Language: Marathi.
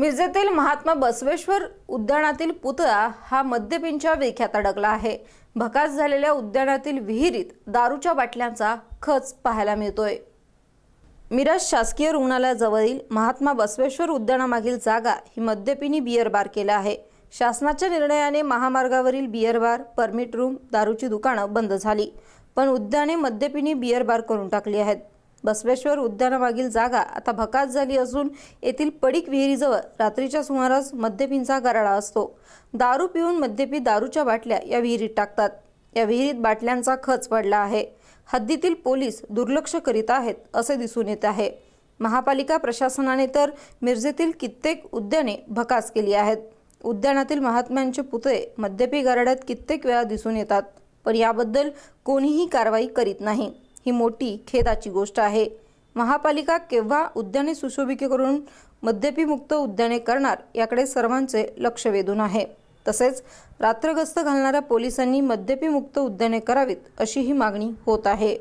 मिरजेतील महात्मा बसवेश्वर उद्यानातील पुतळा हा मद्यपींच्या विख्यात अडकला आहे. भकास झालेल्या उद्यानातील विहिरीत दारूच्या बाटल्यांचा खच पाहायला मिळतोय. मिरज शासकीय रुग्णालयाजवळील महात्मा बसवेश्वर उद्यानामागील जागा ही मद्यपिनी बियर बार केला आहे. शासनाच्या निर्णयाने महामार्गावरील बियर बार परमिट रूम दारूची दुकानं बंद झाली. पण उद्याने मद्यपिनी बियर बार करून टाकली आहेत. बसवेश्वर उद्यानामागील जागा आता भकास झाली असून येथील पडीक विहिरीजवळ रात्रीच्या सुमारास मद्यपींचा गराडा असतो. दारू पिऊन मद्यपी दारूच्या बाटल्या या विहिरीत टाकतात. या विहिरीत बाटल्यांचा खच पडला आहे. हद्दीतील पोलीस दुर्लक्ष करीत आहेत असे दिसून येत आहे. महापालिका प्रशासनाने तर मिरजेतील कित्येक उद्याने भकास केली आहेत. उद्यानातील महात्म्यांचे पुतळे मद्यपी गराड्यात कित्येक वेळा दिसून येतात पण याबद्दल कोणीही कारवाई करीत नाही. ही मोठी खेदाची गोष्ट आहे. महापालिका केव्हा उद्याने सुशोभिके करून मद्यपीमुक्त उद्याने करणार याकडे सर्वांचे लक्ष वेधून आहे. तसेच रात्रगस्त घालणाऱ्या पोलिसांनी मद्यपीमुक्त उद्याने करावीत अशी ही मागणी होत आहे.